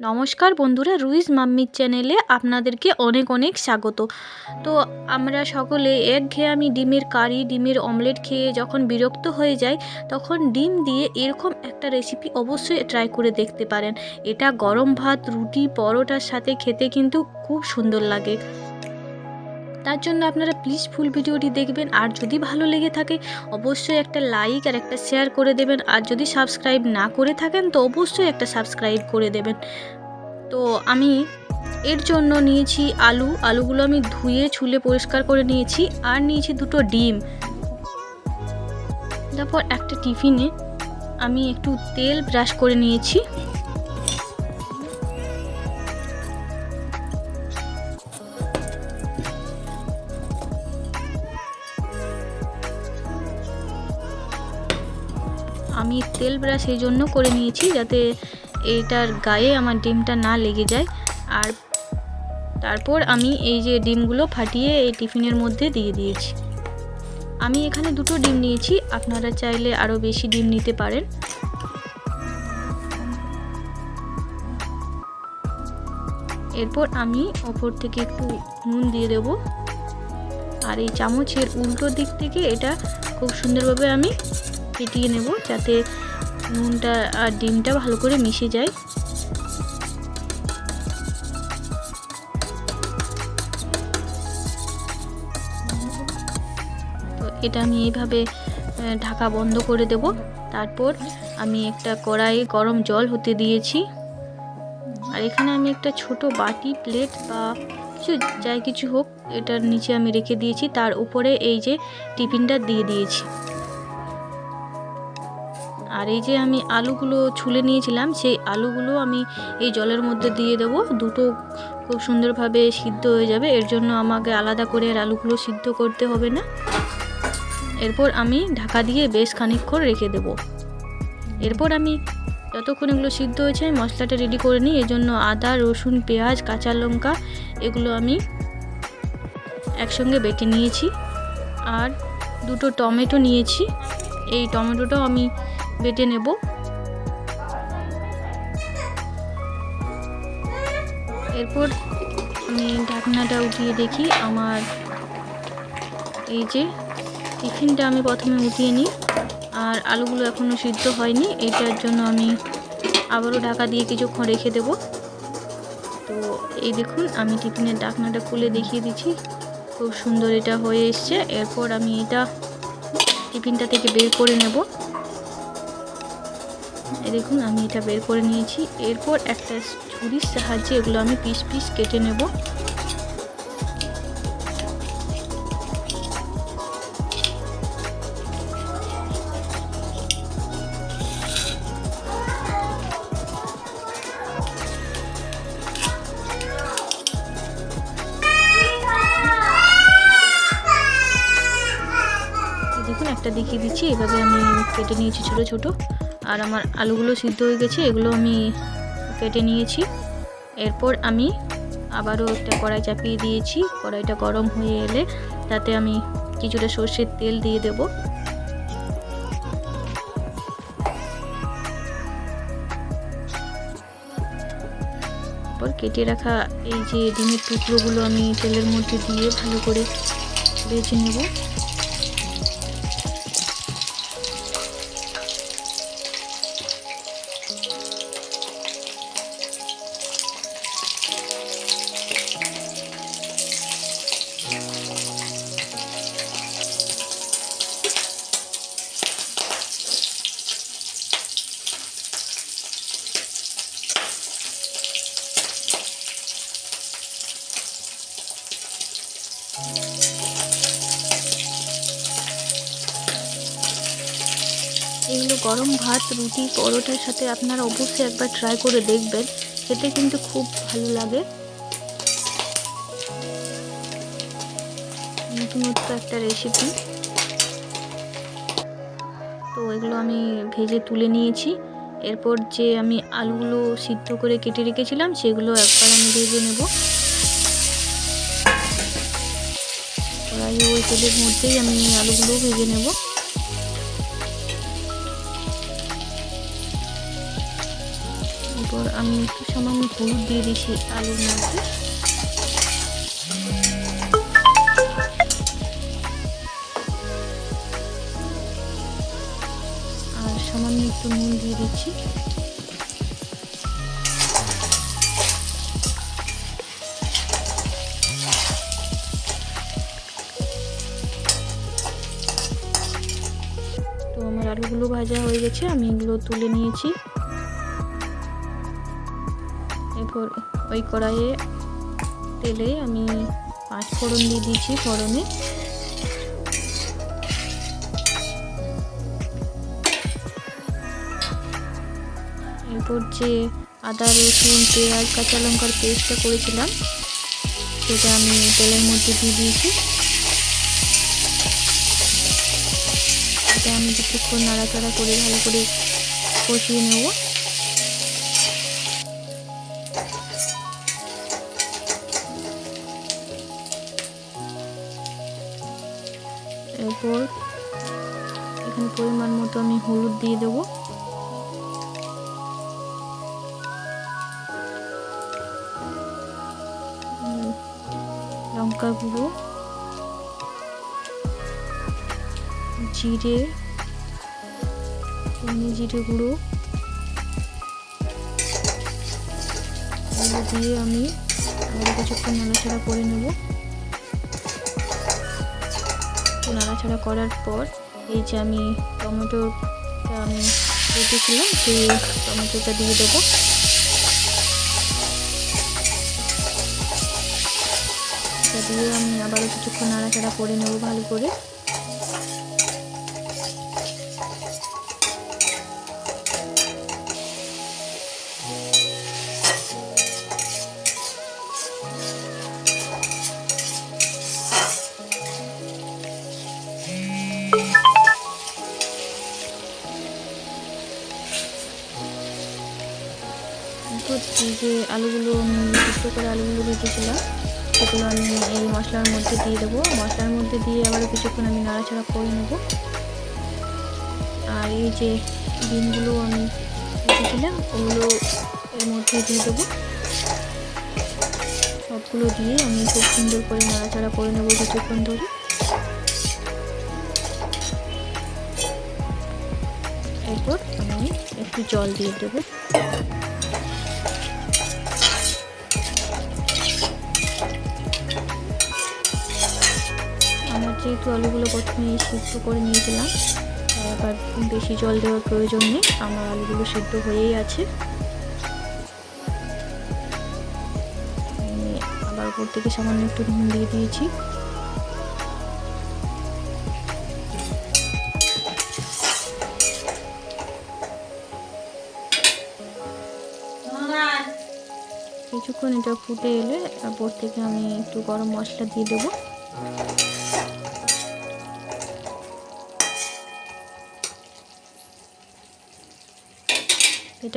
নমস্কার বন্ধুরা রুইজ মাম্মির চ্যানেলে আপনাদেরকে অনেক অনেক স্বাগত। তো আমরা সকলে একঘেয়েমি ডিমের কারি, ডিমের অমলেট খেয়ে যখন বিরক্ত হয়ে যাই, তখন ডিম দিয়ে এরকম একটা রেসিপি অবশ্যই ট্রাই করে দেখতে পারেন। এটা গরম ভাত, রুটি, পরোটার সাথে খেতে কিন্তু খুব সুন্দর লাগে। তার জন্য আপনারা প্লিজ ফুল ভিডিওটি দেখবেন। আর যদি ভালো লেগে থাকে, অবশ্যই একটা লাইক আর একটা শেয়ার করে দেবেন। আর যদি সাবস্ক্রাইব না করে থাকেন, তো অবশ্যই একটা সাবস্ক্রাইব করে দেবেন। তো আমি এর জন্য নিয়েছি আলু। আলুগুলো আমি ধুয়ে, ছুলে পরিষ্কার করে নিয়েছি। আর নিয়েছি দুটো ডিম। তারপর একটা টিফিনে আমি একটু তেল ব্রাশ করে নিয়েছি। আমি তেল ব্রাশ এই জন্য করে নিয়েছি যাতে এইটার গায়ে আমার ডিমটা না লেগে যায়। আর তারপর আমি এই যে ডিমগুলো ফাটিয়ে এই টিফিনের মধ্যে দিয়ে দিয়েছি। আমি এখানে দুটো ডিম নিয়েছি, আপনারা চাইলে আরও বেশি ডিম নিতে পারেন। এরপর আমি ওপর থেকে একটু নুন দিয়ে দেব। আর এই চামচের উল্টো দিক থেকে এটা খুব সুন্দরভাবে আমি ফেটিয়ে নেব যাতে নুনটা আর ডিমটা ভালো করে মিশে যায়। তো এটা আমি এইভাবে ঢাকা বন্ধ করে দেব। তারপর আমি একটা কড়াইয়ে গরম জল হতে দিয়েছি। আর এখানে আমি একটা ছোট বাটি প্লেট বা কিছু যাই কিছু হোক, এটার নিচে আমি রেখে দিয়েছি। তার উপরে এই যে টিফিনটা দিয়ে দিয়েছি। আর এই যে আমি আলুগুলো ছুলে নিয়েছিলাম, সেই আলুগুলো আমি এই জলের মধ্যে দিয়ে দেবো। দুটো খুব সুন্দরভাবে সিদ্ধ হয়ে যাবে। এর জন্য আমাকে আলাদা করে আর আলুগুলো সিদ্ধ করতে হবে না। এরপর আমি ঢাকা দিয়ে বেশ খানিকক্ষণ রেখে দেব। এরপর আমি যতক্ষণ এগুলো সিদ্ধ হয়েছে, আমি মশলাটা রেডি করে নিই। এর জন্য আদা, রসুন, পেঁয়াজ, কাঁচা লঙ্কা, এগুলো আমি একসঙ্গে বেটে নিয়েছি। আর দুটো টমেটো নিয়েছি। এই টমেটোটাও আমি বেটে নেব। এরপর আমি ঢাকনাটা উঠিয়ে দেখি আমার এই যে টিফিনটা আমি প্রথমে উঠিয়ে নিই, আর আলুগুলো এখনও সিদ্ধ হয়নি। এইটার জন্য আমি আবারও ঢাকা দিয়ে কিছুক্ষণ রেখে দেব। তো এই দেখুন, আমি টিফিনের ঢাকনাটা খুলে দেখিয়ে দিচ্ছি। খুব সুন্দর এটা হয়ে এসছে। এরপর আমি এটা টিফিনটা থেকে বের করে নেব। দেখুন, আমি এটা বের করে নিয়েছি। এরপর একটা ছুরির সাহায্যে এগুলো আমি পিস পিস কেটে নেব। দেখুন, একটা দেখিয়ে দিচ্ছি। এভাবে আমি কেটে নিয়েছি ছোট ছোট। আর আমার আলুগুলো সিদ্ধ হয়ে গেছে, এগুলো আমি কেটে নিয়েছি। এরপর আমি আবারও একটা কড়াই চাপিয়ে দিয়েছি। কড়াইটা গরম হয়ে এলে তাতে আমি কিছুটা সর্ষের তেল দিয়ে দেব। কেটে রাখা এই যে ডিমের টুকরোগুলো আমি তেলের মধ্যে দিয়ে ভালো করে বেছে নেব। গরম ভাত, রুটি, পরোটার সাথে আপনারা অবশ্যই একবার ট্রাই করে দেখবেন। খেতে কিন্তু খুব ভালো লাগে। নতুনত্ব একটা রেসিপি তো এগুলো আমি ভেজে তুলে নিয়েছি। এরপর যে আমি আলুগুলো সিদ্ধ করে কেটে রেখেছিলাম, সেগুলো একবার আমি ভেজে নেব। কড়াই ওই তেলের মধ্যেই আমি আলুগুলো ভেজে নেব। এরপর আমি একটু সামান্য হলুদ দিয়ে দিয়েছি আলুর মধ্যে। আর সামান্য একটু নুন দিয়ে দিচ্ছি। তো আমার আলুগুলো ভাজা হয়ে গেছে, আমি এগুলো তুলে নিয়েছি। ওই কড়াইয়ে তেলে আমি পাঁচ ফোড়ন দিয়ে দিয়েছি ফোড়নে। এরপর যে আদা, রসুন, পেঁয়াজ, কাঁচা লঙ্কার পেস্টটা করেছিলাম, সেটা আমি তেলের মধ্যে দিয়ে দিয়েছি। এটা আমি কিছুক্ষণ নাড়াচাড়া করে ভালো করে কষিয়ে নেব। এরপর এখানে পরিমাণ মতো আমি হলুদ দিয়ে দেবো। লঙ্কা গুঁড়ো, জিরে জিরে গুঁড়ো দিয়ে আমি আবার কিছুক্ষণ নাড়াচাড়া করে নেব। নাড়াচাড়া করার পর এই যে আমি টমেটোটা আমি রেখেছিলাম সেই টমেটোটা দিয়ে দেবো। দিয়ে আমি আবারও কিছুক্ষণ নাড়াচাড়া করে নেব ভালো করে। এরপর এই যে আলুগুলো সিদ্ধ করে আলুগুলো রেখেছিলাম সেগুলো আমি এই মশলার মধ্যে দিয়ে দেবো। মশলার মধ্যে দিয়ে আবার কিছুক্ষণ আমি নাড়াচাড়া করে নেব। আর এই যে ডিমগুলো আমি রেখেছিলাম ওগুলো এর মধ্যে দিয়ে দেবো। সবগুলো দিয়ে আমি খুব সুন্দর করে নাড়াচাড়া করে নেব কিছুক্ষণ ধরে। এরপর আমি একটু জল দিয়ে দেবো। যেহেতু আলুগুলো প্রথমে সিদ্ধ করে নিয়েছিলাম আবার বেশি জল দেওয়ার প্রয়োজন নেই, আমার আলুগুলো সিদ্ধ হয়েই আছে। আবার উপর থেকে সামান্য একটু নুন দিয়ে দিয়েছি। কিছুক্ষণ এটা ফুটে এলে তারপর থেকে আমি একটু গরম মশলা দিয়ে দেবো।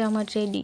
আমার রেডি